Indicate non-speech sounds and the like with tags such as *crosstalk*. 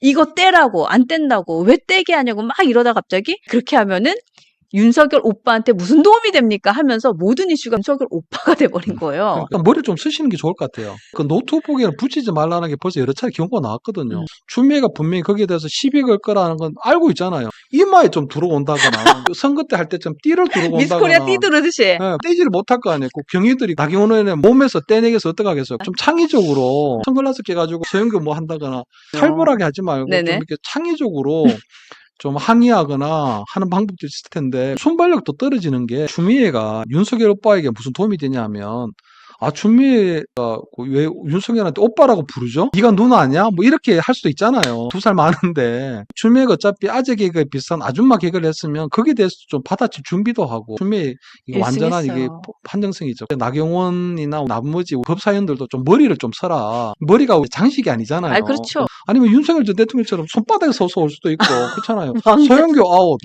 이거 떼라고 안 뗀다고 왜 떼게 하냐고 막 이러다 갑자기 그렇게 하면은 윤석열 오빠한테 무슨 도움이 됩니까 하면서 모든 이슈가 윤석열 오빠가 *laughs* 돼버린 거예요. 그러니까 머리 좀 쓰시는 게 좋을 것 같아요. 그 노트북에는 붙이지 말라는 게 벌써 여러 차례 경고가 나왔거든요. 음. 추미애가 분명히 거기에 대해서 시비 걸 거라는 건 알고 있잖아요. 이마에 좀 들어온다거나 *laughs* 그 선거 때 할 때 좀 띠를 들어온다거나 미스코리아 띠 두르듯이 예, 떼지를 못할 거 아니에요. 그 경위들이 나경원 의원의 몸에서 떼내겠어 어떡하겠어요. 좀 창의적으로 선글라스 깨가지고 소형교 뭐 한다거나 살벌하게 하지 말고 네네. 좀 이렇게 창의적으로 좀 항의하거나 하는 방법도 있을 텐데 순발력도 떨어지는 게 추미애가 윤석열 오빠에게 무슨 도움이 되냐면 아 추미애가 그왜 윤석열한테 오빠라고 부르죠? 네가 누나 아니야? 뭐 이렇게 할 수도 있잖아요. 두 살 많은데 추미애가 어차피 아재 개그에 비슷한 아줌마 개그를 했으면 거기에 대해서 좀 받아칠 준비도 하고 이게 완전한 이게. 판정성이죠. 나경원이나 나머지 법사위원들도 좀 머리를 좀 써라. 머리가 장식이 아니잖아요. 아 그렇죠. 아니면 윤석열 전 대통령처럼 손바닥에 서서 올 수도 있고 그렇잖아요. *laughs* 서영교 아웃,